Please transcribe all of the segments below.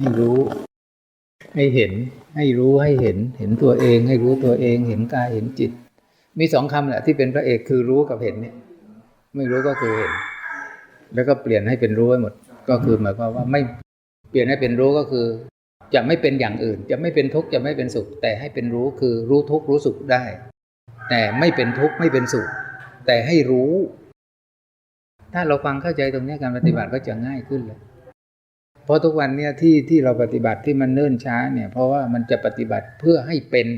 ให้รู้ ให้เห็น ให้รู้ให้เห็น เห็นตัวเอง ให้รู้ตัวเอง เห็นกายเห็นจิต มีสองคำแหละที่เป็นพระเอกคือรู้กับเห็นเนี่ย ไม่รู้ก็คือเห็น แล้วก็เปลี่ยนให้เป็นรู้ให้หมด ก็คือหมายความว่าไม่เปลี่ยนให้เป็นรู้ก็คือ จะไม่เป็นอย่างอื่น จะไม่เป็นทุกข์จะไม่เป็นสุข แต่ให้เป็นรู้คือรู้ทุกข์รู้สุขได้ แต่ไม่เป็นทุกข์ไม่เป็นสุข แต่ให้รู้ ถ้าเราฟังเข้าใจตรงนี้การปฏิบัติก็จะง่ายขึ้นเลย ราะทุกวันเนี่ยที่ที่เราปฏิบัติที่มันเนิ่นช้าเนี่ย เพราะว่ามันจะปฏิบัติเพื่อให้เป็น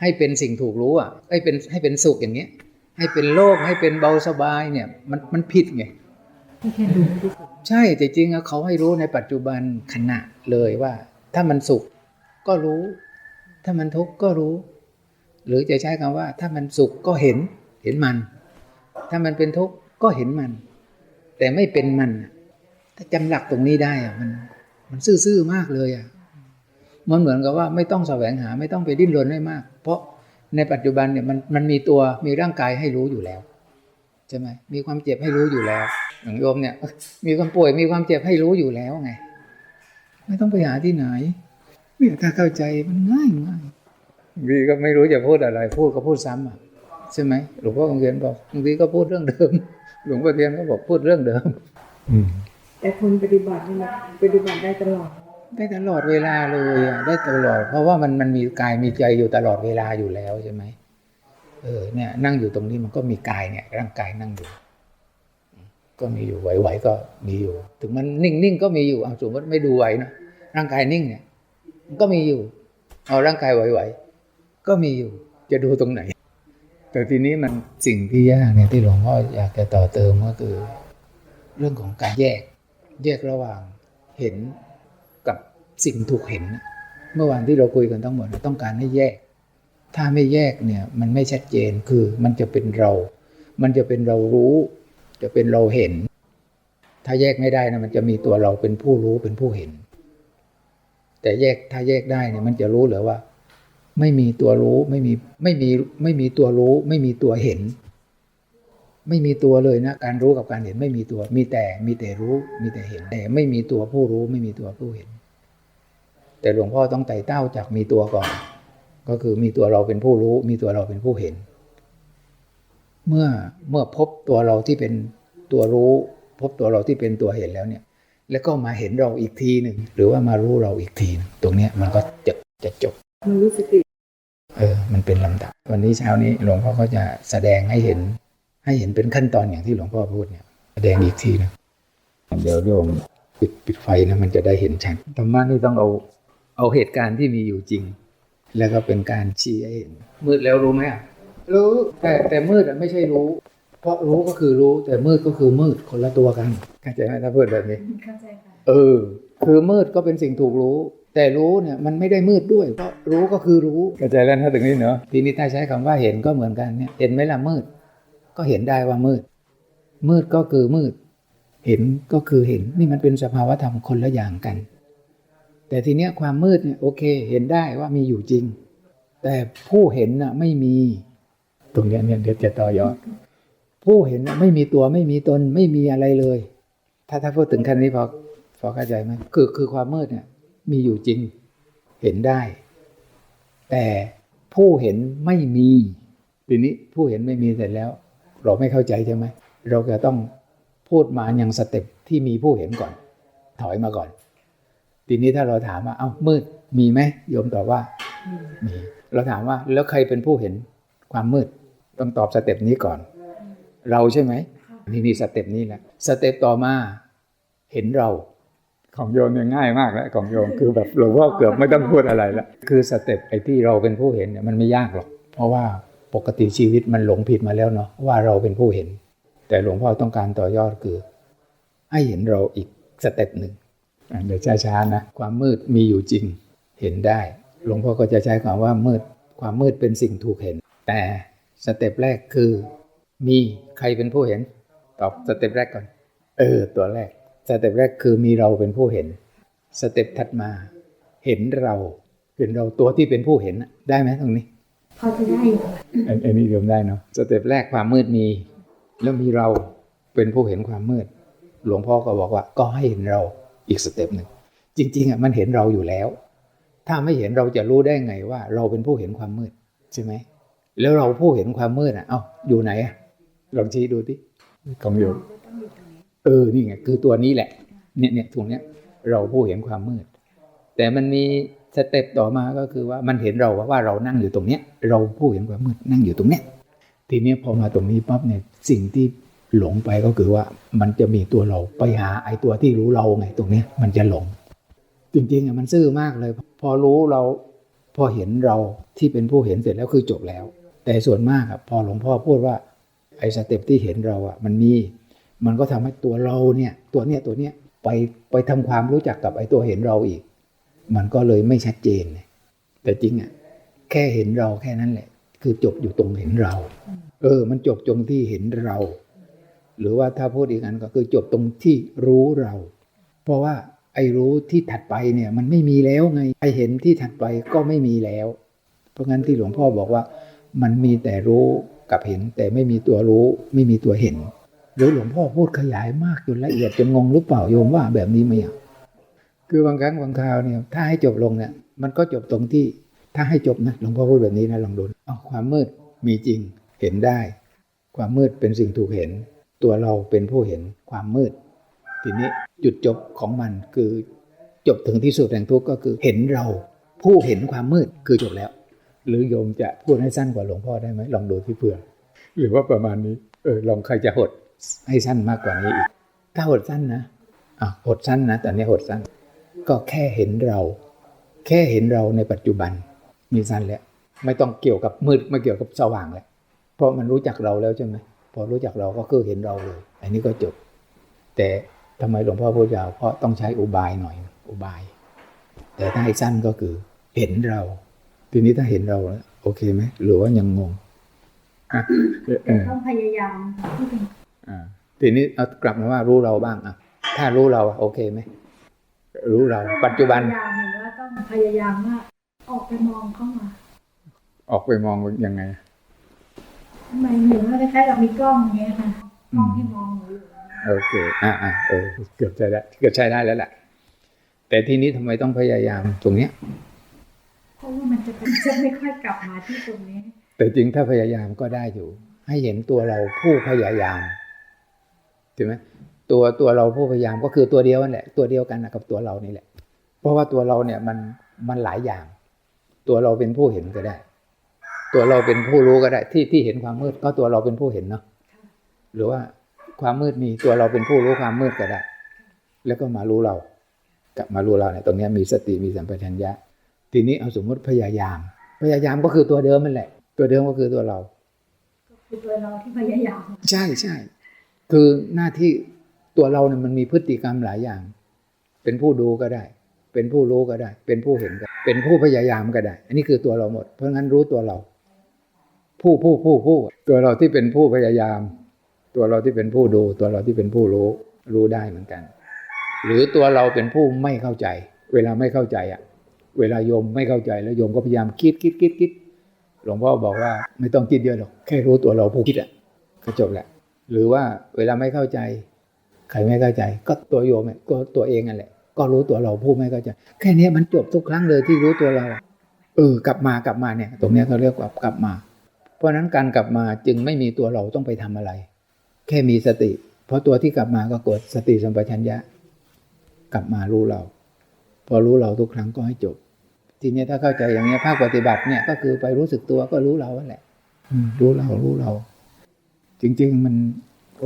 ให้เป็นสิ่งถูกรู้อะให้เป็นให้เป็นสุขอย่างเงี้ย ให้เป็นโลกให้เป็นเบาสบายเนี่ย มันมันผิดไงแค่ดูดูใช่แต่จริงเขาให้รู้ในปัจจุบันขณะเลยว่า ถ้ามันสุขก็รู้ ถ้ามันทุกข์ก็รู้ หรือจะใช้คำว่า ถ้ามันสุขก็เห็น เห็นมัน ถ้ามันเป็นทุกข์ก็เห็นมัน แต่ไม่เป็นมันน่ะ ถ้าจำหลักตรงนี้ได้อะมัน มันซื่อๆมากเลยอะมันเหมือนกับว่าไม่ต้องแสวงหาไม่ต้องไปดิ้นรนให้มาก เพราะในปัจจุบันเนี่ยมันมันมีตัวมีร่างกายให้รู้อยู่แล้วใช่ไหมมีความเจ็บให้รู้อยู่แล้วอย่างโยมเนี่ย มีความป่วยมีความเจ็บให้รู้อยู่แล้วไง ไม่ต้องไปหาที่ไหนเนี่ยถ้าเข้าใจมันง่ายง่ายวีก็ไม่รู้จะพูดอะไร พูดก็พูดซ้ำอะใช่ไหมหลวงพ่อคงเรียนบอกบางทีก็พูดเรื่องเดิม หลวงพ่อเทียนก็บอกพูดเรื่องเดิม แต่คนปฏิบัตินี่นปฏิบัติได้ตลอด ได้ตลอดเวลาเลยอะได้ตลอด เพราะว่ามันมันมีกายมีใจอยู่ตลอดเวลาอยู่แล้วใช่ไหมเออเนี่ยนั่งอยู่ตรงนี้มันก็มีกายเนี่ย ร่างกายนั่งอยู่ ก็มีอยู่ไหวๆก็มีอยู่ ถึงมันนิ่งๆก็มีอยู่เอาสมมติไม่ดูไหวนะร่างกายนิ่งเนี่ย มันก็มีอยู่เอาร่างกายไหวๆก็มีอยู่จะดูตรงไหน แต่ทีนี้มันสิ่งที่ยากเนี่ยที่หลวงพ่ออยากจะต่อเติมก็คือ เรื่องของการแยก แยกระหว่างเห็นกับสิ่งถูกเห็น เมื่อวานที่เราคุยกันทั้งหมดต้องการให้แยก ถ้าไม่แยกเนี่ยมันไม่ชัดเจนคือมันจะเป็นเรา มันจะเป็นเรารู้ จะเป็นเราเห็น ถ้าแยกไม่ได้นะมันจะมีตัวเราเป็นผู้รู้เป็นผู้เห็น แต่แยกถ้าแยกได้เนี่ยมันจะรู้เหรือว่า ไม่มีตัวรู้ไม่มีไม่มีไม่มีตัวรู้ ไม่มีตัวเห็น ไม่มีตัวเลยนะ การรู้กับการเห็นไม่มีตัว มีแต่มีแต่รู้ มีแต่เห็นแต่ไม่มีตัวผู้รู้ไม่มีตัวผู้เห็น แต่หลวงพ่อต้องไต่เต้าจากมีตัวก่อน ก็คือมีตัวเราเป็นผู้รู้ มีตัวเราเป็นผู้เห็น เมื่อเมื่อพบตัวเราที่เป็นตัวรู้ พบตัวเราที่เป็นตัวเห็นแล้วเนี่ย แล้วก็มาเห็นเราอีกทีหนึ่งหรือว่ามารู้เราอีกทีหนึ่งตรงเนี้ยมันก็จะจะจบมันรู้สติเออ มันเป็นลำดับ วันนี้เช้านี้หลวงพ่อก็จะแสดงให้เห็น ให้เห็นเป็นขั้นตอนอย่างที่หลวงพ่อพูดเนี่ยแสดงอีกทีนะเดี๋ยวโยมปิดปิดไฟนะมันจะได้เห็นชัดธรรมะนี่ต้องเอาเอาเหตุการณ์ที่มีอยู่จริง แล้วก็เป็นการชี้ให้เห็นมืดแล้วรู้ไหมอะรู้แต่แต่มืดอะไม่ใช่รู้ เพราะรู้ก็คือรู้แต่มืดก็คือมืดคนละตัวกันเข้าใจไหมถ้าพูดแบบนี้เข้าใจค่ะเออ คือมืดก็เป็นสิ่งถูกรู้ แต่รู้เนี่ยมันไม่ได้มืดด้วยเพราะรู้ก็คือรู้เข้าใจแล้วนะถึงนี้เนาะทีนี้ถ้าใช้คำว่าเห็นก็เหมือนกันเนี่ยเห็นไหมล่ะมืด ก็เห็นได้ว่ามืด มืดก็คือมืด เห็นก็คือเห็น นี่มันเป็นสภาวธรรมคนละอย่างกัน แต่ทีเนี้ยความมืดเนี่ยโอเค เห็นได้ว่ามีอยู่จริง แต่ผู้เห็นน่ะไม่มี ตรงเนี้ยเนี่ยเดี๋ยวจะต่อยอด ผู้เห็นน่ะไม่มีตัวไม่มีตนไม่มีอะไรเลย ถ้าถ้าพูดถึงขั้นนี้พอพอเข้าใจไหมคือคือความมืดเนี่ยมีอยู่จริง เห็นได้ แต่ผู้เห็นไม่มีทีนี้ผู้เห็นไม่มีเสร็จแล้ว เราไม่เข้าใจใช่ไหมเราจะต้องพูดมาอย่างสเต็ปที่มีผู้เห็นก่อน ถอยมาก่อน ทีนี้ถ้าเราถามว่า เอ้ามืดมีไหมโยมตอบว่ามีเราถามว่าแล้วใครเป็นผู้เห็นความมืด ต้องตอบสเต็ปนี้ก่อน เราใช่ไหมนี่นี่สเต็ปนี้แหละสเต็ปต่อมาเห็นเรา ของโยมเนี่ยง่ายมากแล้วของโยมคือแบบหลวงพ่อเกือบไม่ต้องพูดอะไรแล้วคือสเต็ปไอ้ที่เราเป็นผู้เห็นเนี่ยมันไม่ยากหรอก เพราะว่า ปกติชีวิตมันหลงผิดมาแล้วเนาะว่าเราเป็นผู้เห็น แต่หลวงพ่อต้องการต่อยอดคือ ให้เห็นเราอีกสเต็ปหนึ่งเดี๋ยวช้าๆนะความมืดมีอยู่จริงเห็นได้ หลวงพ่อก็จะใช้คำว่ามืด ความมืดเป็นสิ่งถูกเห็น แต่สเต็ปแรกคือ มีใครเป็นผู้เห็น ตอบสเต็ปแรกก่อน เออ ตัวแรก สเต็ปแรกคือมีเราเป็นผู้เห็น สเต็ปถัดมา เห็นเรา เห็นเราตัวที่เป็นผู้เห็นได้ไหมตรงนี้ พอจะได้อยู่ค่ะอันอันนี้โยมได้เนาะสเต็ปแรกความมืดมี แล้วมีเราเป็นผู้เห็นความมืด หลวงพ่อก็บอกว่า ก็ให้เห็นเราอีกสเต็ปหนึ่งจจริงๆอะมันเห็นเราอยู่แล้ว ถ้าไม่เห็นเราจะรู้ได้ไงว่า เราเป็นผู้เห็นความมืดใช่ไหมแล้วเราผู้เห็นความมืดอะ เอ้าอยู่ไหนอะลองชี้ดูที่ของโยมต้องอยู่ตรงนี้เออนี่ไงคือตัวนี้แหละ เนี่ยเนี่ยตรงเนี้ย เราผู้เห็นความมืด แต่มันมี สเต็ปต่อมาก็คือว่ามันเห็นเราว่าเรานั่งอยู่ตรงเนี้ย เราผู้เห็นความมืดนั่งอยู่ตรงเนี้ยทีนี้พอมาตรงนี้ปั๊บเนี่ยสิ่งที่หลงไปก็คือว่ามันจะมีตัวเราไปหาไอ้ตัวที่รู้เราไงตรงเนี้ยมันจะหลง จริงๆอะมันซื่อมากเลย พอรู้เราพอเห็นเราที่เป็นผู้เห็นเสร็จแล้วคือจบแล้ว แต่ส่วนมากอะพอหลวงพ่อพูดว่าไอ้สเต็ปที่เห็นเราอะมันมีมันก็ทำให้ตัวเราเนี่ยตัวเนี้ยตัวเนี้ยไปไปทำความรู้จักกับไอ้ตัวเห็นเราอีก มันก็เลยไม่ชัดเจนไงแต่จริงอะแค่เห็นเราแค่นั้นแหละ คือจบอยู่ตรงเห็นเรา เออ มันจบตรงที่เห็นเรา หรือว่าถ้าพูดอีกอันก็คือจบตรงที่รู้เรา เพราะว่าไอ้รู้ที่ถัดไปเนี่ยมันไม่มีแล้วไงไอ้เห็นที่ถัดไปก็ไม่มีแล้ว เพราะงั้นที่หลวงพ่อบอกว่า มันมีแต่รู้กับเห็น แต่ไม่มีตัวรู้ ไม่มีตัวเห็นหรือหลวงพ่อพูดขยายมากจนละเอียดจนงงหรือเปล่าโยมว่าแบบนี้ไหมอะ คือบางครั้งบางคราวเนี่ยถ้าให้จบลงเนี่ยมันก็จบตรงที่ถ้าให้จบนะหลวงพ่อพูดแบบนี้นะลองดูเอาความมืดมีจริงเห็นได้ ความมืดเป็นสิ่งถูกเห็น ตัวเราเป็นผู้เห็นความมืด ทีนี้จุดจบของมันคือจบถึงที่สุดแห่งทุกข์ก็คือเห็นเรา ผู้เห็นความมืดคือจบแล้ว หรือโยมจะพูดให้สั้นกว่าหลวงพ่อได้ไหมลองดูที่เผื่อหรือว่าประมาณนี้เออลองใครจะหดให้สั้นมากกว่านี้อีกถ้าหดสั้นนะอะหดสั้นนะแต่นี้หดสั้น ก็แค่เห็นเรา แค่เห็นเราในปัจจุบันมีสั้นแล้วไม่ต้องเกี่ยวกับมืดไม่เกี่ยวกับสว่างแล้วเพราะมันรู้จักเราแล้วใช่ไหมพอรู้จักเราก็คือเห็นเราเลย อันนี้ก็จบ แต่ทำไมหลวงพ่อพูดยาวเพราะต้องใช้อุบายหน่อยอุบาย แต่ถ้าให้สั้นก็คือเห็นเรา ทีนี้ถ้าเห็นเราแล้วโอเคไหมหรือว่ายังงงอะเอแต่อต้องพยายามที่เป็นอ่าทีนี้เอากลับมาว่ารู้เราบ้างอะ ถ้ารู้เราโอเคไหม รู้เรา ปัจจุบันพยายามเห็นว่าต้องพยายามว่าออกไปมองเข้ามา ออกไปมองยังไงทำไมเหมือนว่าคล้ายๆกับมีกล้องอย่างเงี้ยค่ะกล้องที่มองหนูอยู่โอเคอ่าอ่าเออเกือบใช้ได้เกือบใช้ได้แล้วแหละแต่ทีนี้ทำไมต้องพยายามตรงเนี้ยเพราะว่ามันจะเป็นจะไม่ค่อยกลับมาที่ตรงนี้ แต่จริงถ้าพยายามก็ได้อยู่ ให้เห็นตัวเราผู้พยายามใช่ไหม ตัวตัวเราผู้พยายามก็คือตัวเดียวนั่นแหละ ตัวเดียวกันนะกับตัวเรานี่แหละ เพราะว่าตัวเราเนี่ยมันมันหลายอย่าง ตัวเราเป็นผู้เห็นก็ได้ ตัวเราเป็นผู้รู้ก็ได้ ที่ที่เห็นความมืดก็ตัวเราเป็นผู้เห็นเนาะหรือว่าความมืดมีตัวเราเป็นผู้รู้ความมืดก็ได้ แล้วก็มารู้เรากลับมารู้เราเนี่ยตรงเนี้ยมีสติมีสัมปชัญญะ ทีนี้เอาสมมติพยายาม พยายามก็คือตัวเดิมนั่นแหละ ตัวเดิมก็คือตัวเรา ก็คือตัวเราที่พยายาม ใช่ใช่คือหน้าที่ ตัวเราเนี่ยมันมีพฤติกรรมหลายอย่าง เป็นผู้ดูก็ได้ เป็นผู้รู้ก็ได้ เป็นผู้เห็นก็ได้เป็นผู้พยายามก็ได้ อันนี้คือตัวเราหมด เพราะงั้นรู้ตัวเรา ผู้ผู้ผู้ผู้ตัวเราที่เป็นผู้พยายาม ตัวเราที่เป็นผู้ดู ตัวเราที่เป็นผู้รู้ รู้ได้เหมือนกัน หรือตัวเราเป็นผู้ไม่เข้าใจ เวลาไม่เข้าใจอะ เวลาโยมไม่เข้าใจแล้วโยมก็พยายามคิดคิดคิดคิดหลวงพ่อบอกว่าไม่ต้องคิดเยอะหรอกแค่รู้ตัวเราผู้คิดอะก็จบแหละหรือว่าเวลาไม่เข้าใจ ใครไม่เข้าใจ ก็ตัวโยมก็ตัวเองนั่นแหละ ก็รู้ตัวเราผู้ไม่เข้าใจ แค่นี้มันจบทุกครั้งเลยที่รู้ตัวเรา เออกลับมากลับมาเนี่ย ตรงนี้เขาเรียกว่ากลับมา เพราะฉะนั้นการกลับมาจึงไม่มีตัวเราต้องไปทำอะไร แค่มีสติ เพราะตัวที่กลับมาก็กดสติสัมปชัญญะ กลับมารู้เรา พอรู้เราทุกครั้งก็ให้จบ ทีนี้ถ้าเข้าใจอย่างนี้ภาคปฏิบัติเนี่ยก็คือไปรู้สึกตัวก็รู้เราแหละรู้เรารู้เรา จริง ๆ มัน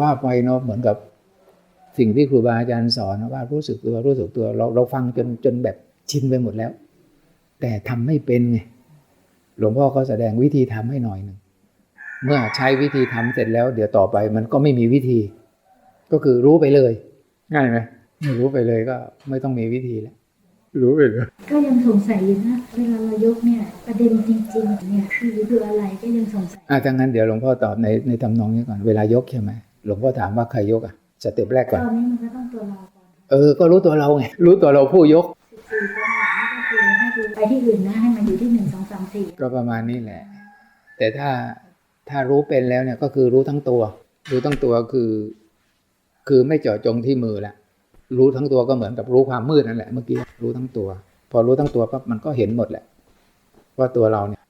ว่าไปเนาะเหมือนกับ สิ่งที่ครูบาอาจารย์สอนนะว่ารู้สึกตัวรู้สึกตัวเราเราฟังจนจนแบบชินไปหมดแล้ว แต่ทำไม่เป็นไงหลวงพ่อก็แสดงวิธีทำให้หน่อยหนึ่งเมื่อใช้วิธีทำเสร็จแล้ว เดี๋ยวต่อไปมันก็ไม่มีวิธี ก็คือรู้ไปเลย ง่ายไหมไม่รู้ไปเลยก็ไม่ต้องมีวิธีแล้วรู้ไปเลยก็ยังสงสัยอยู่นะเวลาเรายกเนี่ยประเด็นจริงๆเนี่ยคือคืออะไรก็ยังสงสัยอะถ้างั้นเดี๋ยวหลวงพ่อตอบในในทำนองนี้ก่อนเวลายกใช่ไหมหลวงพ่อถามว่าใครยกอะ สเต็ปแรกตก่อนอนนี้มันก็ต้องตัวเราก่อนเออ ก็รู้ตัวเราไง รู้ตัวเราผู้ยกสิบสี่จังหวะนี่ก็คือให้ดูไปที่อื่นนะให้มันอยู่ที่หนึ่งสองสามสี่ก็ประมาณนี้แหละ แต่ถ้าถ้ารู้เป็นแล้วเนี่ยก็คือรู้ทั้งตัว รู้ทั้งตัวคือ คือไม่เจาะจงที่มือละรู้ทั้งตัวก็เหมือนกับรู้ความมืดนั่นแหละเมื่อกี้รู้ทั้งตัว พอรู้ทั้งตัวปั๊บมันก็เห็นหมดแหละ ว่าตัวเราเนี่ย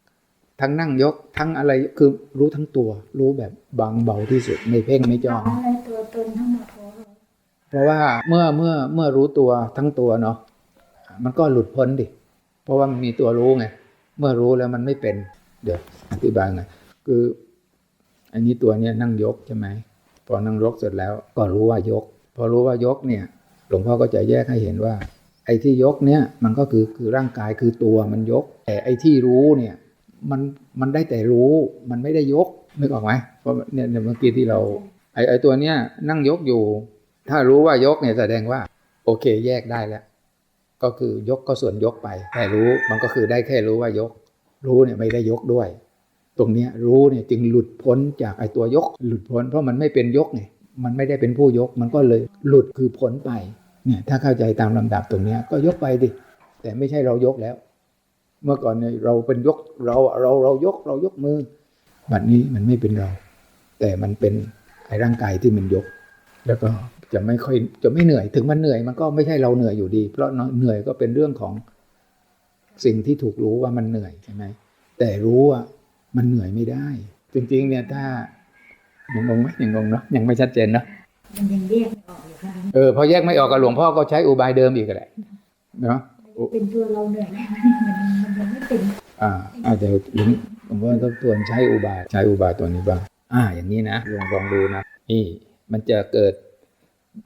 ทั้งนั่งยกทั้งอะไรคือรู้ทั้งตัว รู้แบบบางเบาที่สุดไม่เพ่งไม่จ้องอะไรตัวตนทั้งหมดของ เพราะว่าเมื่อเมื่อเมื่อรู้ตัวทั้งตัวเนาะมันก็หลุดพ้นดิ เพราะว่ามันมีตัวรู้ไง เมื่อรู้แล้วมันไม่เป็น เดี๋ยวอธิบายไงคือ อันนี้ตัวเนี้ยนั่งยกใช่ไหมพอนั่งยกเสร็จแล้วก็รู้ว่ายก พอรู้ว่ายกเนี่ย หลวงพ่อก็จะแยกให้เห็นว่า ไอ้ที่ยกเนี่ยมันก็คือคือร่างกายคือตัวมันยก แต่ไอ้ที่รู้เนี่ยมันมันได้แต่รู้มันไม่ได้ยกนึกออกไหมเพราะเนี่ยเนี่ยเมื่อกี้ที่เราไอ้ไอ้ตัวเนี้ยนั่งยกอยู่ ถ้ารู้ว่ายกเนี่ยแสดงว่า โอเคแยกได้แล้ว ก็คือยกก็ส่วนยกไปแค่รู้มันก็คือได้แค่รู้ว่ายก รู้เนี่ยไม่ได้ยกด้วย ตรงนี้รู้เนี่ยจึงหลุดพ้นจากไอ้ตัวยก หลุดพ้นเพราะมันไม่เป็นยกไงมันไม่ได้เป็นผู้ยกมันก็เลยหลุดคือพ้นไปเนี่ยถ้าเข้าใจตามลำดับตรงนี้ก็ยกไปดิแต่ไม่ใช่เรายกแล้ว เมื่อก่อนเนี่ยเราเป็นยกเราเราเรายกเรายกมือบัดนี้มันไม่เป็นเรา แต่มันเป็นไอ้ร่างกายที่มันยก แล้วก็ จะไม่ค่อยจะไม่เหนื่อยถึงมันเหนื่อยมันก็ไม่ใช่เราเหนื่อยอยู่ดี เพราะเหนื่อยก็เป็นเรื่องของสิ่งที่ถูกรู้ว่ามันเหนื่อยใช่ไหมแต่รู้ว่ามันเหนื่อยไม่ได้ จริงๆ เนี่ยถ้ายังงงไหมยังงงเนาะยังไม่ชัดเจนเนาะมันยังแยกไม่ออกอยู่ค่ะเออพอแยกไม่ออกกับหลวงพ่อก็ใช้อุบายเดิมอีกแหละเนาะเป็นตัวเราเหนื่อยไหมมันมันยังไม่เป็นอ่าอาจจะหลวงหลวงพ่อทบทวนใช้อุบายใช้อุบายตัวนี้บ้างอ่า อย่างนี้นะลองลองดูนะนี่มันจะเกิด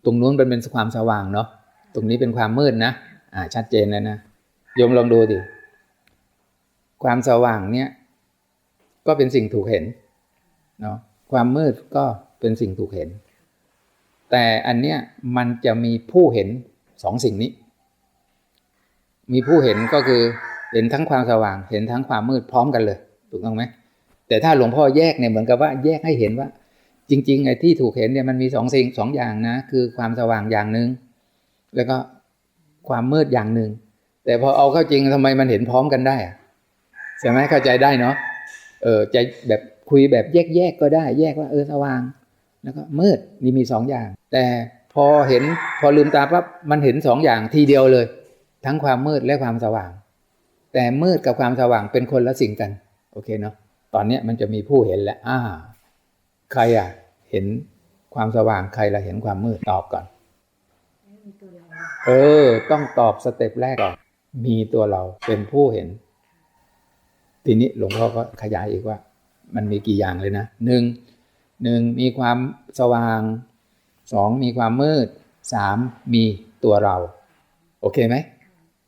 ตรงนู้นเป็นเป็นความสว่างเนาะตรงนี้เป็นความมืดนะอ่าชัดเจนแล้วนะโยมลองดูดิความสว่างเนี่ย ก็เป็นสิ่งถูกเห็นเนาะความมืดก็เป็นสิ่งถูกเห็น แต่อันเนี้ยมันจะมีผู้เห็นสองสิ่งนี้ มีผู้เห็นก็คือเห็นทั้งความสว่าง เห็นทั้งความมืดพร้อมกันเลย ถูกต้องไหมแต่ถ้าหลวงพ่อแยกเนี่ยเหมือนกับว่า แยกให้เห็นว่า จริงๆไอ้ที่ถูกเห็นเนี่ยมันมีสองสิ่งสองอย่างนะ คือความสว่างอย่างหนึ่งแล้วก็ความมืดอย่างหนึ่งแต่พอเอาเข้าจริงทำไมมันเห็นพร้อมกันได้อะใช่ไหมเข้าใจได้เนาะเออจะแบบคุยแบบแยกๆก็ได้ แยกว่าเออสว่าง แล้วก็มืดนี่มีสองอย่าง แต่พอเห็นพอลืมตาปั๊บมันเห็นสองอย่างทีเดียวเลย ทั้งความมืดและความสว่าง แต่มืดกับความสว่างเป็นคนละสิ่งกัน โอเคเนาะตอนนี้มันจะมีผู้เห็นแล้วอ่า ใครอะ เห็นความสว่างใครละเห็นความมืดตอบก่อนไม่มีตัวเราเออ ต้องตอบสเต็ปแรกก่อน มีตัวเราเป็นผู้เห็น ทีนี้หลวงพ่อก็ขยายอีกว่า มันมีกี่อย่างเลยนะหนึ่งหนึ่งมีความสว่างสองมีความมืดสามมีตัวเรา โอเคไหม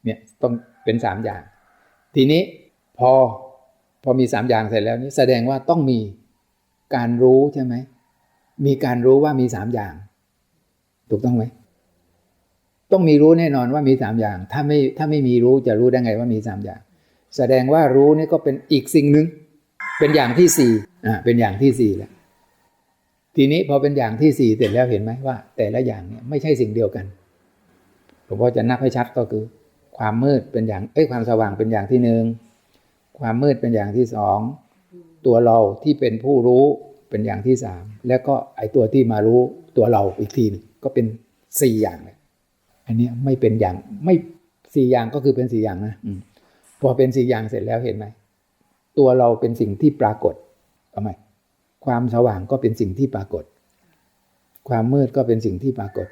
เนี่ยต้องเป็นสามอย่าง ทีนี้พอพอมีสามอย่างเสร็จแล้วนี่แสดงว่าต้องมี การรู้ใช่ไหม มีการรู้ว่ามีสามอย่าง ถูกต้องไหม ต้องมีรู้แน่นอนว่ามีสามอย่าง ถ้าไม่ถ้าไม่มีรู้จะรู้ได้ไงว่ามีสามอย่าง แสดงว่ารู้นี่ก็เป็นอีกสิ่งหนึ่ง เป็นอย่างที่สี่อ่า เป็นอย่างที่สี่แล้ว ทีนี้พอเป็นอย่างที่สี่เสร็จแล้วเห็นไหมว่า แต่ละอย่างเนี่ยไม่ใช่สิ่งเดียวกันหลวงพ่อจะนับให้ชัดก็คือ ความมืดเป็นอย่าง เอ้ยความสว่างเป็นอย่างที่หนึ่ง ความมืดเป็นอย่างที่สอง ตัวเราที่เป็นผู้รู้เป็นอย่างที่สามแล้วก็ไอตัวที่มารู้ตัวเราอีกทีหนึงก็เป็นสี่อย่างเลยอันเนี้ยไม่เป็นอย่างไม่สี่อย่างก็คือเป็นสี่อย่างนะอืมพอเป็นสี่อย่างเสร็จแล้วเห็นไหมตัวเราเป็นสิ่งที่ปรากฏทำไมความสว่างก็เป็นสิ่งที่ปรากฏ ความมืดก็เป็นสิ่งที่ปรากฏ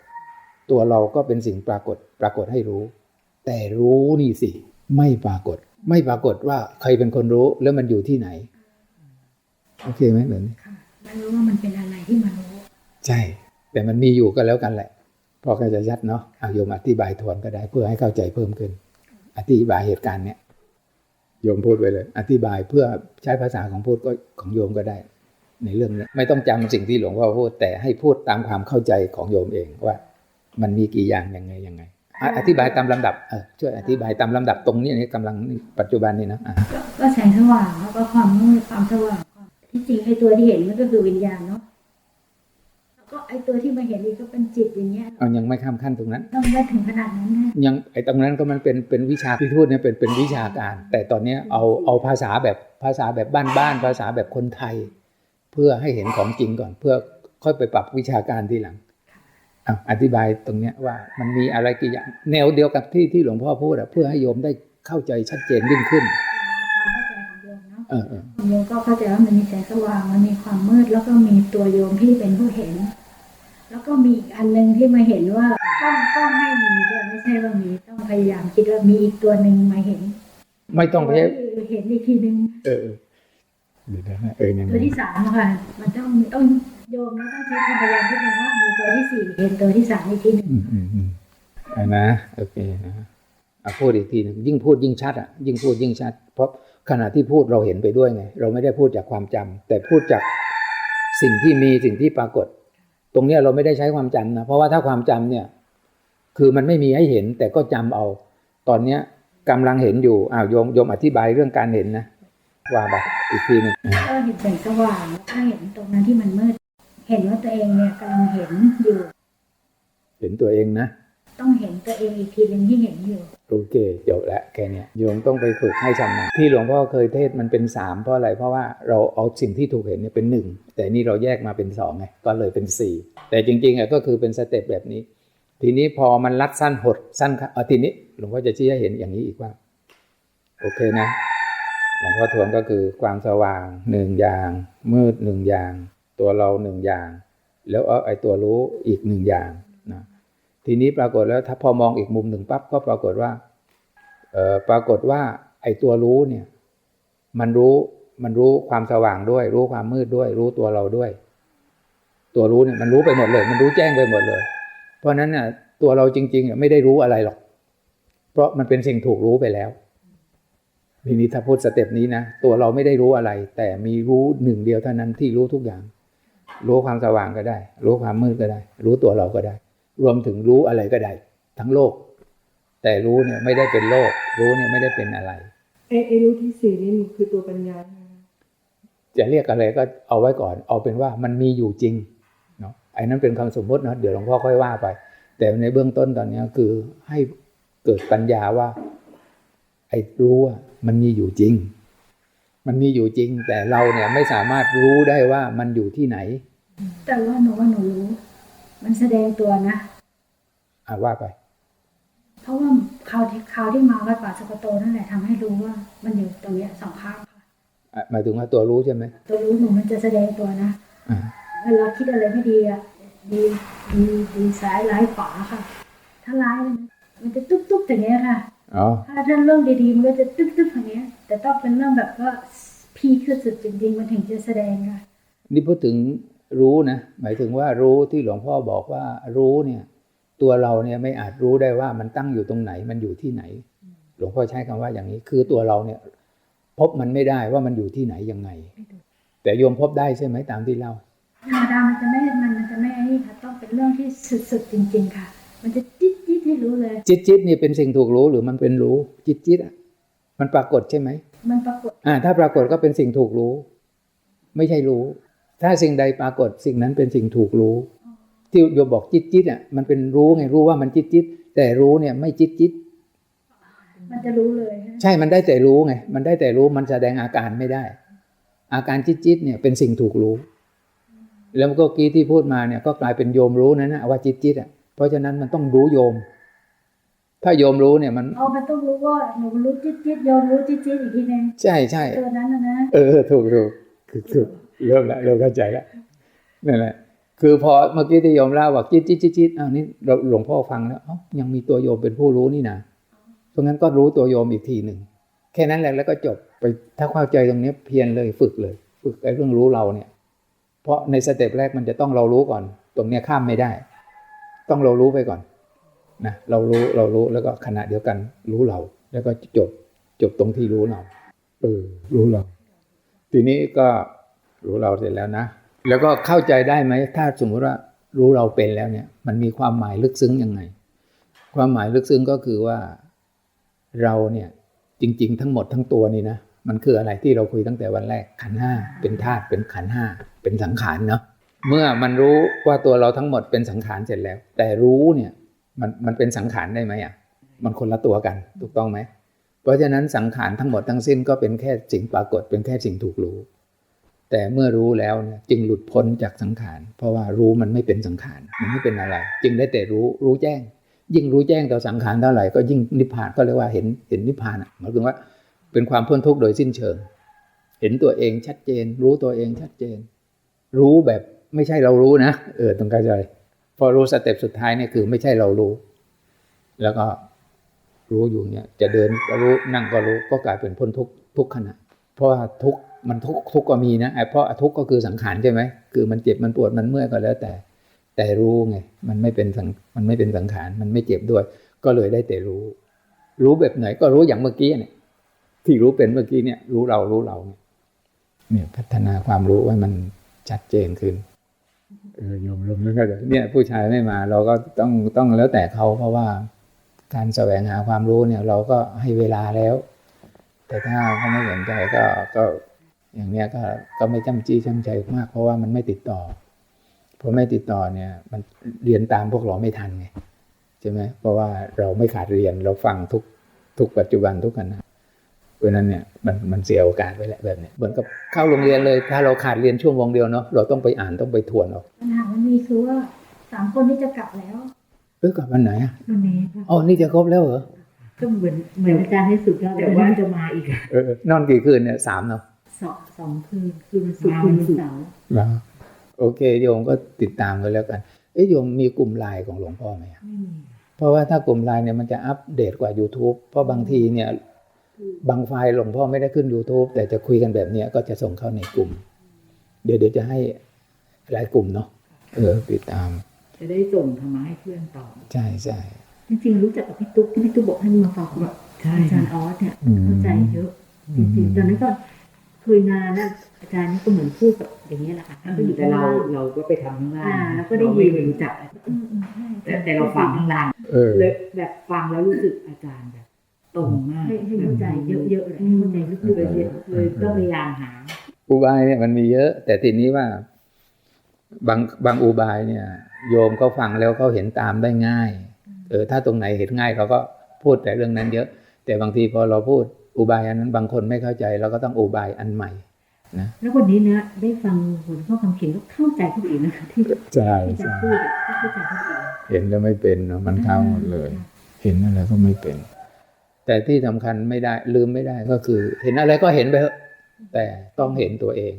ตัวเราก็เป็นสิ่งปรากฏ ปรากฏให้รู้ แต่รู้นี่สิ ไม่ปรากฏ ไม่ปรากฏว่าใครเป็นคนรู้แล้วมันอยู่ที่ไหน โอเคไหมเหมือนค่ะไม่รู้ว่ามันเป็นอะไรที่มารู้ ใช่ แต่มันมีอยู่ก็แล้วกันแหละ พอเข้าใจชัดเนาะเอาโยมอธิบายทวนก็ได้เพื่อให้เข้าใจเพิ่มขึ้น อธิบายเหตุการณ์เนี้ยโยมพูดไปเลย อธิบายเพื่อใช้ภาษาของพูดก็ของโยมก็ได้ ในเรื่องนี้ไม่ต้องจำสิ่งที่หลวงพ่อพูดแต่ให้พูดตามความเข้าใจของโยมเองว่า มันมีกี่อย่างยังไงยังไงอะอธิบายตามลำดับเออช่วยอธิบายตามลำดับตรงนี้นี่กำลังปัจจุบันนี่นะอะก็ก็แสงสว่างแล้วก็ความมืดความสว่างความ ที่จริงไอ้ตัวที่เห็นมันก็คือวิญญาณเนาะแล้วก็ไอ้ตัวที่มาเห็นนี่ก็เป็นจิตอย่างเงี้ยเอายังไม่ข้ามขั้นตรงนั้นต้องได้ถึงขนาดนั้นนะยังไอ้ตรงนั้นก็มันเป็นเป็นวิชาที่พูดเนี่ยเป็นเป็นวิชาการ แต่ตอนเนี้ยเอาเอาภาษาแบบภาษาแบบบ้านๆภาษาแบบคนไทย เพื่อให้เห็นของจริงก่อน เพื่อค่อยไปปรับวิชาการทีหลังอะอธิบายตรงเนี้ยว่ามันมีอะไรกี่อย่างแนวเดียวกับที่ที่หลวงพ่อพูดอะเพื่อให้โยมได้เข้าใจชัดเจนยิ่งขึ้น โยมก็เข้าใจว่ามันมีแสงสว่างมันมีความมืดแล้วก็มีตัวโยมที่เป็นผู้เห็น แล้วก็มีอีกอันหนึ่งที่มาเห็นว่าต้องต้องให้มีด้วยไม่ใช่ว่ามีต้องพยายามคิดว่ามีอีกตัวหนึ่งมาเห็น ไม่ต้องไปตัวที่เห็นอีกทีหนึ่งเออเดี๋ยวนะเออยังตัวที่สามค่ะ มันต้องต้องโยมแล้วต้องใช้ความพยายามที่หนึ่งว่ามีตัวที่สี่เห็นตัวที่สามอีกทีหนึ่งอืมอืมอืมอะนะโอเคนะพูดอีกทีนึงยิ่งพูดยิ่งชัดอะยิ่งพูดยิ่งชัด เพราะ ขณะที่พูดเราเห็นไปด้วยไง เราไม่ได้พูดจากความจำแต่พูดจากสิ่งที่มีสิ่งที่ปรากฏ ตรงเนี้ยเราไม่ได้ใช้ความจำนะเพราะว่าถ้าความจำเนี่ย คือมันไม่มีให้เห็น แต่ก็จำเอา ตอนเนี้ยกำลังเห็นอยู่อ้าวโยมโยมอธิบายเรื่องการเห็นนะว่าแบบอีกทีหนึงอะก็เห็นแสงสว่างแล้วก็เห็นตรงนั้นที่มันมืด เห็นว่าตัวเองเนี่ยกำลังเห็นอยู่ เห็นตัวเองนะ ต้องเห็นตัวเองอีกทีหนึ่งที่เห็นอยู่ โอเคจบแล้วแค่เนี้ยโยมต้องไปฝึกให้ชำนาญที่หลวงพ่อเคยเทศมันเป็นสามเพราะอะไรเพราะว่าเราเอาสิ่งที่ถูกเห็นเนี่ยเป็นหนึ่งแต่นี่เราแยกมาเป็นสองไงก็เลยเป็นสี่แต่จริงๆอะก็คือเป็นสเต็ปแบบนี้ ทีนี้พอมันรัดสั้นหดสั้นครับเอทีนี้หลวงพ่อจะชี้ให้เห็นอย่างนี้อีกว่า โอเคนะหลวงพ่อทวนก็คือความสว่างหนึ่งอย่าง มืดหนึ่งอย่าง ตัวเราหนึ่งอย่าง แล้วเอาไอ้ตัวรู้อีกหนึ่งอย่าง ทีนี้ปรากฏแล้วถ้าพอมองอีกมุมหนึ่งปั๊บก็ปรากฏว่าเอ่อปรากฏว่าไอ้ตัวรู้เนี่ย มันรู้มันรู้ความสว่างด้วย รู้ความมืดด้วย รู้ตัวเราด้วย ตัวรู้เนี่ยมันรู้ไปหมดเลย มันรู้แจ้งไปหมดเลย เพราะฉะนั้นน่ะตัวเราจริงๆอะไม่ได้รู้อะไรหรอก เพราะมันเป็นสิ่งถูกรู้ไปแล้วทีนี้ถ้าพูดสเต็ปนี้นะตัวเราไม่ได้รู้อะไร แต่มีรู้หนึ่งเดียวเท่านั้นที่รู้ทุกอย่าง รู้ความสว่างก็ได้ รู้ความมืดก็ได้ รู้ตัวเราก็ได้ รวมถึงรู้อะไรก็ได้ ทั้งโลก แต่รู้เนี่ยไม่ได้เป็นโลก รู้เนี่ยไม่ได้เป็นอะไรไอ้ไอ้รู้ที่สี่นี่มันคือตัวปัญญาใช่ไหมคะจะเรียกอะไรก็เอาไว้ก่อน เอาเป็นว่ามันมีอยู่จริงเนาะไอ้นั้นเป็นคำสมมติเนาะเดี๋ยวหลวงพ่อค่อยว่าไป แต่ในเบื้องต้นตอนเนี้ยคือให้เกิดปัญญาว่า ไอ้รู้อะมันมีอยู่จริง มันมีอยู่จริง แต่เราเนี่ยไม่สามารถรู้ได้ว่ามันอยู่ที่ไหน แต่ว่าหนูว่าหนูรู้ มันแสดงตัวนะ อ่าว่าไป เพราะว่าคราวที่คราวที่มาวัดป่าสกโตนั่นแหละทำให้รู้ว่า มันอยู่ตรงเนี้ยสองข้างค่ะอะหมายถึงว่าตัวรู้ใช่ไหมตัวรู้หนูมันจะแสดงตัวนะอ่าเวลาคิดอะไรไม่ดีอะดีดีดีซ้ายร้ายขวาค่ะ ถ้าร้ายเนี่ยมันจะตุ๊บตุ๊บอย่างเงี้ยค่ะอ๋อถ้าถ้าเรื่องดีๆมันก็จะตุ๊บตุ๊บอย่างเงี้ย แต่ต้องเป็นเรื่องแบบว่าพีคสุดจริงๆมันถึงจะแสดงค่ะนี่พูดถึง รู้นะหมายถึงว่ารู้ที่หลวงพ่อบอกว่ารู้เนี่ย ตัวเราเนี่ยไม่อาจรู้ได้ว่ามันตั้งอยู่ตรงไหน มันอยู่ที่ไหน หลวงพ่อใช้คำว่าอย่างนี้ คือตัวเราเนี่ย พบมันไม่ได้ว่ามันอยู่ที่ไหนยังไง แต่โยมพบได้ใช่ไหมตามที่เล่าธรรมดามันจะไม่มันมันจะไม่ไอ้นี่ค่ะต้องเป็นเรื่องที่สุดๆจริง ๆ ค่ะ มันจะจิ๊ดจิ๊ดให้รู้เลยจิตจิตนี่เป็นสิ่งถูกรู้หรือมันเป็นรู้จิตจิตอะมันปรากฏใช่ไหมมันปรากฏอ่าถ้าปรากฏก็เป็นสิ่งถูกรู้ ไม่ใช่รู้ ถ้าสิ่งใดปรากฏสิ่งนั้นเป็นสิ่งถูกรู้ ที่โยมบอกจิตจิตอะมันเป็นรู้ไงรู้ว่ามันจิตจิตแต่รู้เนี่ยไม่จิตจิตมันจะรู้เลยฮะใช่มันได้แต่รู้ไงมันได้แต่รู้มันแสดงอาการไม่ได้ อาการจิตจิตเนี่ยเป็นสิ่งถูกรู้ แล้วก็กี้ที่พูดมาเนี่ยก็กลายเป็นโยมรู้นะนะว่าจิตจิตอะเพราะฉะนั้นมันต้องรู้โยม ถ้าโยมรู้เนี่ยมันเอามันต้องรู้ว่าหนูรู้จิ๊ดจิ๊ดโยมรู้จิ๊ดจิ๊ดอีกทีนึงใช่ใช่ตัวนั้นนะนะเออถูกถูกถูกถูก เริ่มแล้วเริ่มเข้าใจแล้วนั่นแหละคือพอเมื่อกี้ที่โยมเล่าว่าจิตจิตจิตอ้าวนี่เราหลวงพ่อฟังแล้วยังมีตัวโยมเป็นผู้รู้นี่นะเพราะงั้นก็รู้ตัวโยมอีกทีหนึ่งแค่นั้นแหละแล้วก็จบไปถ้าเข้าใจตรงนี้เพียรเลยฝึกเลย ฝึกไอ้เรื่องรู้เราเนี่ย เพราะในสเต็ปแรกมันจะต้องเรารู้ก่อน ตรงเนี้ยข้ามไม่ได้ ต้องเรารู้ไปก่อนนะเรารู้เรารู้แล้วก็ขณะเดียวกันรู้เรา แล้วก็จบจบตรงที่รู้เราเออรู้เรา ทีนี้ก็ รู้เราเสร็จแล้วนะ แล้วก็เข้าใจได้ไหมถ้าสมมติว่ารู้เราเป็นแล้วเนี่ย มันมีความหมายลึกซึ้งยังไง ความหมายลึกซึ้งก็คือว่าเราเนี่ยจริง ๆ ทั้งหมดทั้งตัวนี่นะมันคืออะไรที่เราคุยตั้งแต่วันแรกขันห้าเป็นธาตุเป็นขันห้าเป็นสังขารเนาะเมื่อมันรู้ว่าตัวเราทั้งหมดเป็นสังขารเสร็จแล้ว แต่รู้เนี่ยมันมันเป็นสังขารได้ไหมอะมันคนละตัวกันถูกต้องไหมเพราะฉะนั้นสังขารทั้งหมดทั้งสิ้นก็เป็นแค่สิ่งปรากฏเป็นแค่สิ่งถูกรู้ แต่เมื่อรู้แล้วเนี่ยจึงหลุดพ้นจากสังขาร เพราะว่ารู้มันไม่เป็นสังขารมันไม่เป็นอะไร จึงได้แต่รู้รู้แจ้ง ยิ่งรู้แจ้งต่อสังขารเท่าไหร่ก็ยิ่งนิพพานก็เรียกว่าเห็นเห็นนิพพานอะหมายถึงว่าเป็นความพ้นทุกข์โดยสิ้นเชิง เห็นตัวเองชัดเจน รู้ตัวเองชัดเจน รู้แบบไม่ใช่เรารู้นะเออต้องเข้าใจพอรู้สเต็ปสุดท้ายเนี่ยคือไม่ใช่เรารู้ แล้วก็รู้อยู่เนี่ยจะเดินก็รู้นั่งก็รู้ก็กลายเป็นพ้นทุกข์ทุกขณะ เพราะว่าทุกข์มันทุกข์ทุกข์ก็มีนะไอ้เพราะทุกข์ก็คือสังขารใช่ไหมคือมันเจ็บมันปวดมันเมื่อยก็แล้วแต่ แต่รู้ไงมันไม่เป็นสังมันไม่เป็นสังขารมันไม่เจ็บด้วย ก็เลยได้แต่รู้ รู้แบบไหนก็รู้อย่างเมื่อกี้เนี่ย ที่รู้เป็นเมื่อกี้เนี่ยรู้เรารู้เราเนี่ยเนี่ยพัฒนาความรู้ให้มันชัดเจนขึ้นเออโยมโยมนึกเข้าใจเนี่ยผู้ชายไม่มา เราก็ต้องต้องแล้วแต่เขาเพราะว่า การแสวงหาความรู้เนี่ย เราก็ให้เวลาแล้ว แต่ถ้าเขาไม่สนใจก็ก็อย่างเนี้ยก็ก็ไม่จำจี้จำใจมาก เพราะว่ามันไม่ติดต่อพอไม่ติดต่อเนี่ย มันเรียนตามพวกเราไม่ทันไงใช่ไหมเพราะว่าเราไม่ขาดเรียนเราฟังทุกทุกปัจจุบันทุกขณะเพราะฉะนั้นเนี่ยมันมันเสียโอกาสไปแล้วแบบเนี้ยเหมือนกับเข้าโรงเรียนเลย ถ้าเราขาดเรียนช่วงวงเดียวเนาะเราต้องไปอ่านต้องไปทวนเอาปัญหามันมีคือว่าสามคนนี้จะกลับแล้วเอ้ยกลับวันไหนอะวันนี้ค่ะอ๋อนี่จะครบแล้วเหรอ ก็เหมือนเหมือนอาจารย์ให้สุดแล้วแต่ว่าจะมาอีกอะเออนอนกี่คืนเนี่ยสามเนาะสองสองคืนคืนวันศุกร์คืนวันเสาร์เหรอโอเคโยมก็ติดตามกันแล้วกันเอ้ยโยมมีกลุ่มไลน์ของหลวงพ่อไหมอะไม่มีเพราะว่าถ้ากลุ่มไลน์เนี่ยมันจะอัปเดตกว่า YouTube เพราะบางทีเนี่ย บางไฟล์หลวงพ่อไม่ได้ขึ้น YouTube แต่จะคุยกันแบบเนี้ยก็จะส่งเข้าในกลุ่ม เดี๋ยวเดี๋ยวจะให้หลายกลุ่มเนาะเออติดตาม จะได้ส่งธรรมะให้เพื่อนต่อ ใช่ใช่ จริงๆรู้จักกับพี่ตุ๊กที่พี่ตุ๊กบอกให้มาฟังว่าอาจารย์ออสเนี่ยอืมเข้าใจเยอะจริงๆตอนนั้นก็เคยนานแล้วอาจารย์นี่ก็เหมือนพูดแบบอย่างนี้ยแหละค่ะท่านก็อยู่แต่ข้างเราล่างเราก็ไปทำข้างล่างอ่าแล้วก็ได้ยินเราไม่รู้จักอืมอืมใช่แต่แต่เราฟังข้างล่างเออเลยแบบฟังแล้วรู้สึกอาจารย์แบบตรงมากให้ให้เข้าใจเยอะๆเลยให้เข้าใจลึกๆเลยเยอะเลยต้องพยายามหาอุบายเนี่ยมันมีเยอะ แต่ทีนี้ว่าบางบางอุบายเนี่ย โยมก็ฟังแล้วเขาเห็นตามได้ง่าย เออถ้าตรงไหนเห็นง่ายเราก็พูดแต่เรื่องนั้นเยอะ แต่บางทีพอเราพูดอุบายอันนั้นบางคนไม่เข้าใจเราก็ต้องอุบายอันใหม่แล้ววันนี้เนี่ยได้ฟังหลวงพ่อคำเขียนก็เข้าใจเขาอีกนะคะที่ใช่ที่จะพูดอะก็เข้าใจเขาอีกเห็นแล้วไม่เป็นเนอะมันเข้าหมดเลย เห็นอะไรก็ไม่เป็น แต่ที่สำคัญไม่ได้ลืมไม่ได้ก็คือ เห็นอะไรก็เห็นไปเถอะแต่ต้องเห็นตัวเอง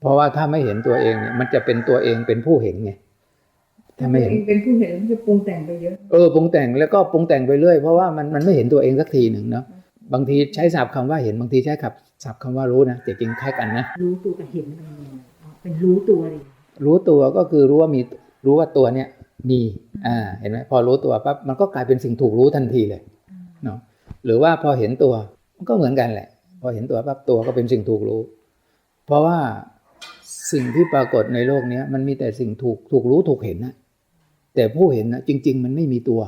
เพราะว่าถ้าไม่เห็นตัวเองเนี่ยมันจะเป็นตัวเองเป็นผู้เห็นไง ถ้าไม่เห็นเป็นผู้เห็นมันจะปรุงแต่งไปเยอะ เออปรุงแต่งแล้วก็ปรุงแต่งไปเรื่อยเพราะว่ามันมันไม่เห็นตัวเองสักทีหนึ่งเนาะบางทีใช้ศัพท์คำว่าเห็นบางทีใช้ขับศัพท์คำว่ารู้นะแต่จริงคล้ายกันนะรู้ตัวกับเห็นมันเป็นรู้ตัวเลยรู้ตัวก็คือรู้ว่ามีรู้ว่าตัวเนี้ยมีอ่าเห็นไหมพอรู้ตัวปั๊บมันก็กลายเป็นสิ่งถูกรู้ทันทีเลยเนาะหรือว่าพอเห็นตัวมันก็เหมือนกันแหละ พอเห็นตัวปั๊บตัวก็เป็นสิ่งถูกรู้ เพราะว่าสิ่งที่ปรากฏในโลกเนี้ยมันมีแต่สิ่งถูกถูกรู้ถูกเห็นนะ แต่ผู้เห็นนะจริง ๆ มันไม่มีตัว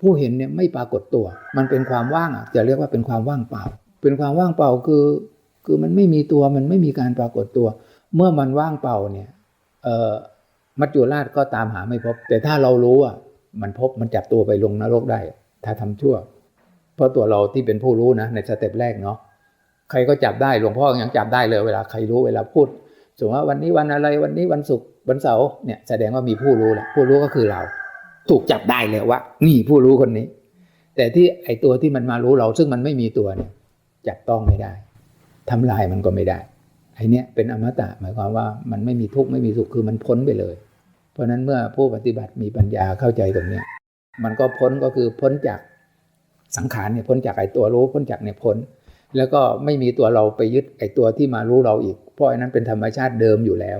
ผู้เห็นเนี่ยไม่ปรากฏตัว มันเป็นความว่างอะจะเรียกว่าเป็นความว่างเปล่า เป็นความว่างเปล่าคือ คือมันไม่มีตัวมันไม่มีการปรากฏตัว เมื่อมันว่างเปล่าเนี่ยเอ่อมัจจุราชก็ตามหาไม่พบ แต่ถ้าเรารู้อะมันพบมันจับตัวไปลงนรกได้ ถ้าทำชั่ว เพราะตัวเราที่เป็นผู้รู้นะในสเต็ปแรกเนาะใครก็จับได้หลวงพ่อยังจับได้เลยเวลาใครรู้เวลาพูดสมมติว่าวันนี้วันอะไรวันนี้วันศุกร์ วันเสาร์เนี่ยแสดงว่ามีผู้รู้แหละผู้รู้ก็คือเรา ถูกจับได้เลยว่านี่ผู้รู้คนนี้ แต่ที่ไอตัวที่มันมารู้เราซึ่งมันไม่มีตัวเนี่ยจับต้องไม่ได้ทำลายมันก็ไม่ได้ไอเนี้ยเป็นอมตะหมายความว่ามันไม่มีทุกข์ไม่มีสุขคือมันพ้นไปเลย เพราะฉะนั้นเมื่อผู้ปฏิบัติมีปัญญาเข้าใจตรงเนี้ยมันก็พ้นก็คือพ้นจากสังขารเนี่ยพ้นจากไอตัวรู้พ้นจากเนี่ยพ้น แล้วก็ไม่มีตัวเราไปยึดไอตัวที่มารู้เราอีก เพราะอันนั้นเป็นธรรมชาติเดิมอยู่แล้ว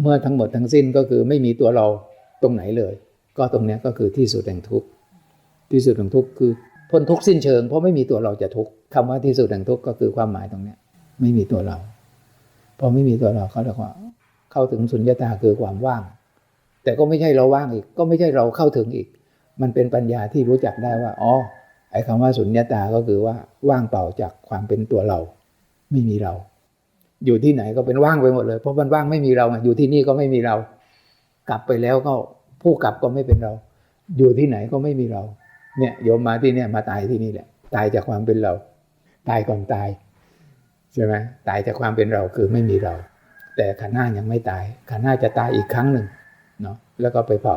เมื่อทั้งหมดทั้งสิ้นก็คือไม่มีตัวเราตรงไหนเลย ก็ตรงนี้ก็คือที่สุดแห่งทุกข์ที่สุดแห่งทุกข์คือพ้นทุกข์สิ้นเชิง เพราะไม่มีตัวเราจะทุกข์คำว่าที่สุดแห่งทุกข์ก็คือความหมายตรงนี้ไม่มีตัวเราพอไม่มีตัวเราเขาเรียกว่า เข้าถึงสุญญตาคือความว่าง แต่ก็ไม่ใช่เราว่างอีก ก็ไม่ใช่เราเข้าถึงอีก มันเป็นปัญญาที่รู้จักได้ว่าอ๋อไอ้คำว่าสุญญตาก็คือว่าว่างเปล่าจากความเป็นตัวเรา ไม่มีเรา อยู่ที่ไหนก็เป็นว่างไปหมดเลยเพราะมันว่างไม่มีเราไงอยู่ที่นี่ก็ไม่มีเรา กลับไปแล้วก็ผู้กลับก็ไม่เป็นเรา อยู่ที่ไหนก็ไม่มีเรา เนี่ยโยมมาที่เนี่ยมาตายที่นี่แหละ ตายจากความเป็นเรา ตายก่อนตายใช่ไหมตายจากความเป็นเราคือไม่มีเรา แต่ขันธ์ห้ายังไม่ตายขันธ์ห้าจะตายอีกครั้งหนึ่งเนาะแล้วก็ไปเผา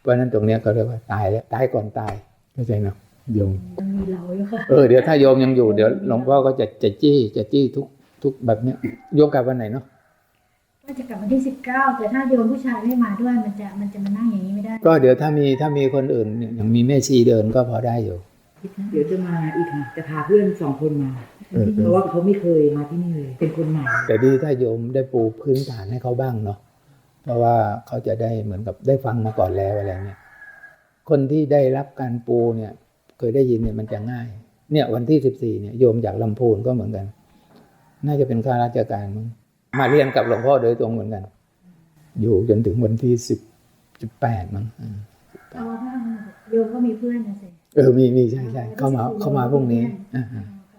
เพราะฉะนั้นตรงเนี้ยก็เรียกว่าตายแล้วตายก่อนตายเข้าใจเนาะโยมมันมีเราอยู่ค่ะเออเดี๋ยวถ้าโยมยังอยู่เดี๋ยวหลวงพ่อก็จะจะจี้จะจี้ทุก ทุกแบบเนี้ยโยมกลับวันไหนเนาะว่าจะกลับวันที่สิบเก้าแต่ถ้าโยมผู้ชายไม่มาด้วย มันจะมันจะมานั่งอย่างนี้ไม่ได้ ก็เดี๋ยวถ้ามีถ้ามีคนอื่นเนี่ยยังมีแม่ชีเดินก็พอได้อยู่ เดี๋ยวจะมาอีกค่ะจะพาเพื่อนสองคนมาเออเอเพอราะว่าเขาไม่เคยมาที่นี่เลยเป็นคนใหม่แต่ดีถ้าโยมได้ปูพื้นฐานให้เขาบ้างเนาะเพราะว่าเขาจะได้เหมือนกับได้ฟังมาก่อนแล้วอะไรเงี้ยคนที่ได้รับการปูเนี่ย เคยได้ยินเนี่ยมันจะง่าย เนี่ยวันที่สิบสี่เนี่ยโยมจากลำพูนก็เหมือนกัน น่าจะเป็นข้าราชการมั้งมาเรียนกับหลวงพ่อโดยตรงเหมือนกัน อยู่จนถึงวันที่สิบสิบแปดมั้งอืมเพราะว่าโยมก็มีเพื่อนนะสิเออมีมีใช่ใช่เข้ามาเข้ามาพรุ่งนี้อ่า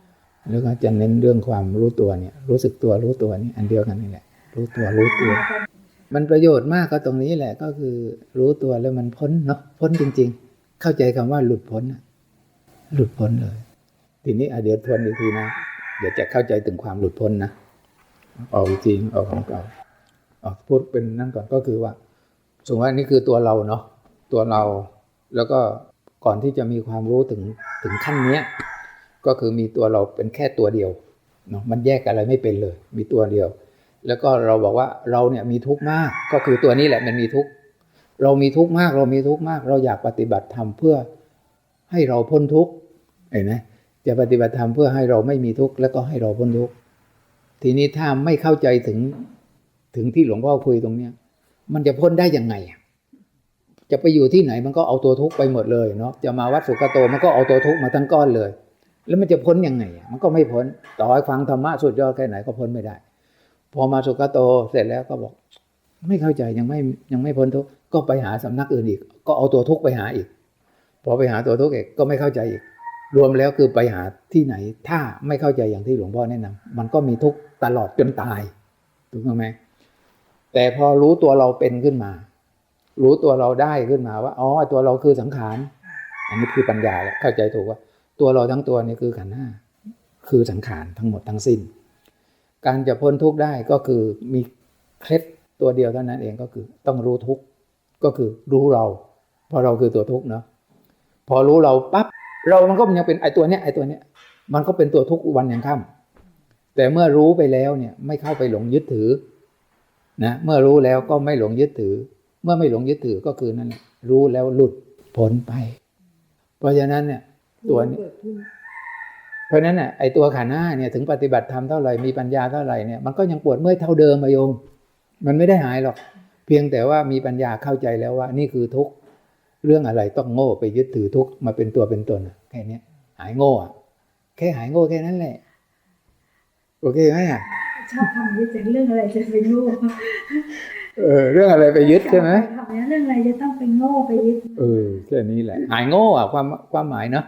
ๆแล้วก็จะเน้นเรื่องความรู้ตัวเนี่ย รู้สึกตัวรู้ตัวนี่อันเดียวกันนี่แหละรู้ตัวรู้ตัว มันประโยชน์มากก็ตรงนี้แหละก็คือรู้ตัวแล้วมันพ้นเนาะพ้นจริง ๆ เข้าใจคำว่าหลุดพ้นน่ะหลุดพ้นเลย ทีนี้อะเดี๋ยวทวนอีกทีนะเดี๋ยวจะเข้าใจถึงความหลุดพ้นนะออกอีกทีออกของเก่าออกพูดเป็นนั่นก่อนก็คือว่า สมมติว่านี่คือตัวเราเนาะตัวเราแล้วก็ก่อนที่จะมีความรู้ถึงถึงขั้นเนี้ยก็คือมีตัวเราเป็นแค่ตัวเดียวเนาะมันแยกอะไรไม่เป็นเลย มีตัวเดียว แล้วก็เราบอกว่าเราเนี่ยมีทุกข์มาก ก็คือตัวนี้แหละมันมีทุกข์เรามีทุกข์มาก เรามีทุกข์มาก เราอยากปฏิบัติธรรมเพื่อให้เราพ้นทุกข์เห็นไหม จะปฏิบัติธรรมเพื่อให้เราไม่มีทุกข์แล้วก็ให้เราพ้นทุกข์ทีนี้ถ้าไม่เข้าใจถึงถึงที่หลวงพ่อคุยตรงเนี้ย มันจะพ้นได้ยังไง จะไปอยู่ที่ไหนมันก็เอาตัวทุกข์ไปหมดเลยเนาะจะมาวัดสุกโตมันก็เอาตัวทุกข์มาทั้งก้อนเลย แล้วมันจะพ้นยังไงมันก็ไม่พ้นต่อให้ฟังธรรมะสุดยอดแค่ไหนก็พ้นไม่ได้ พอมาสุกโตเสร็จแล้วก็บอก ไม่เข้าใจยังไม่ยังไม่พ้นทุกข์ก็ไปหาสำนักอื่นอีก ก็เอาตัวทุกข์ไปหาอีกพอไปหาตัวทุกข์อีกก็ไม่เข้าใจอีก รวมแล้วคือไปหาที่ไหน ถ้าไม่เข้าใจอย่างที่หลวงพ่อแนะนำมันก็มีทุกตลอดจนตายถูกไหมแต่พอรู้ตัวเราเป็นขึ้นมา รู้ตัวเราได้ขึ้นมาว่าอ๋อตัวเราคือสังขารอันนี้คือปัญญาแล้วเข้าใจถูกว่า ตัวเราทั้งตัวนี่คือขันธ์ห้าคือสังขารทั้งหมดทั้งสิ้น การจะพ้นทุกข์ได้ก็คือมีเคล็ดตัวเดียวเท่านั้นเองก็คือ ต้องรู้ทุกข์ก็คือรู้เรา เพราะเราคือตัวทุกข์เนาะพอรู้เราปั๊บ เรามันก็ยังเป็นไอตัวเนี้ยไอตัวเนี้ยมันก็เป็นตัวทุกข์วันยังค่ำแต่เมื่อรู้ไปแล้วเนี่ยไม่เข้าไปหลงยึดถือนะเมื่อรู้แล้วก็ไม่หลงยึดถือ เมื่อไม่หลงยึดถือก็คือนั่นแหละรู้แล้วหลุดพ้นไป เพราะฉะนั้นเนี่ยตัวนี้ เพราะฉะนั้นน่ะไอตัวขันห้าเนี่ยถึงปฏิบัติธรรมเท่าไหร่มีปัญญาเท่าไหร่เนี่ยมันก็ยังปวดเมื่อยเท่าเดิมอะโยม มันไม่ได้หายหรอก เพียงแต่ว่ามีปัญญาเข้าใจแล้วว่า นี่คือทุกข์ เรื่องอะไรต้องโง่ไปยึดถือทุกข์มาเป็นตัวเป็นตนอะแค่เนี้ยหายโง่อะแค่หายโง่แค่นั้นแหละ โอเคไหมอะชอบคำนี้จากเรื่องอะไรจะไปโง่เออเรื่องอะไรไปยึดใช่ไหมคำนี้เรื่องอะไรจะต้องไปโง่ไปยึดเออแค่นี้แหละ หายโง่อะความความหมายเนาะ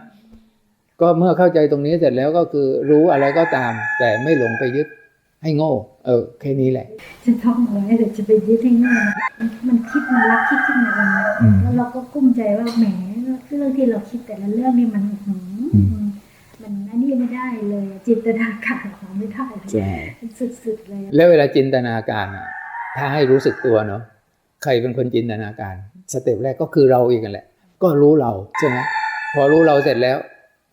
ก็เมื่อเข้าใจตรงนี้เสร็จแล้วก็คือรู้อะไรก็ตาม แต่ไม่หลงไปยึด ให้โง่ เออ แค่นี้แหละ จะท่องเอาไว้แต่จะไปยึดให้โง่มันมันคิดมันรักคิดขึ้นมาเองอืมแล้วเราก็กุ้มใจว่าแหมเรื่องที่เราคิดแต่ละเรื่องนี่มันหืมอืมมันอันนี้ไม่ได้เลย จินตนาการของไม่ได้เลยใช่สุดๆเลย แล้วเวลาจินตนาการอะถ้าให้รู้สึกตัวเนาะใครเป็นคนจินตนาการ สเต็ปแรกก็คือเราเองกันแหละ ก็รู้เราใช่ไหมพอรู้เราเสร็จแล้ว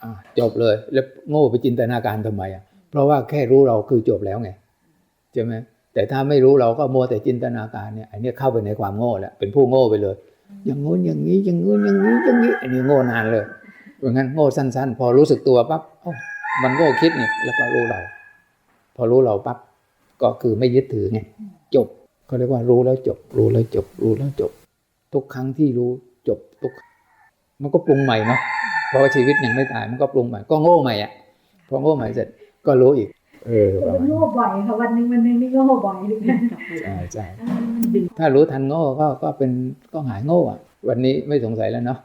อะจบเลย แล้วโง่ไปจินตนาการทำไมอะเพราะว่าแค่รู้เราคือจบแล้วไง ใช่ไหมแต่ถ้าไม่รู้เราก็มัวแต่จินตนาการเนี่ยอันนี้เข้าไปในความโง่แล้วเป็นผู้โง่ไปเลย อย่างงู้นอย่างนี้อย่างงู้นอย่างนี้อย่างนี้อันนี้โง่นานเลยเพราะงั้นโง่สั้น ๆ พอรู้สึกตัวปั๊บมันโง่คิดเนี่ยแล้วก็รู้เรา พอรู้เราปั๊บก็คือไม่ยึดถือไงจบเขาเรียกว่ารู้แล้วจบ รู้แล้วจบ รู้แล้วจบ ทุกครั้งที่รู้จบทุก มันก็ปรุงใหม่เนาะเพราะว่าชีวิตยังไม่ตายมันก็ปรุงใหม่ก็โง่ใหม่อะพอโง่ใหม่เสร็จก็รู้อีก เออประมัมานณโง่บ่อยค่ะวันหนึ่งวันหนึ่งนี่โง่บ่อยเลยนะกลับไปใช่ใช่เออมันดึงถ้ารู้ทันโง่ก็ก็เป็นก็หายโง่อะ วันนี้ไม่สงสัยแล้วเนาะ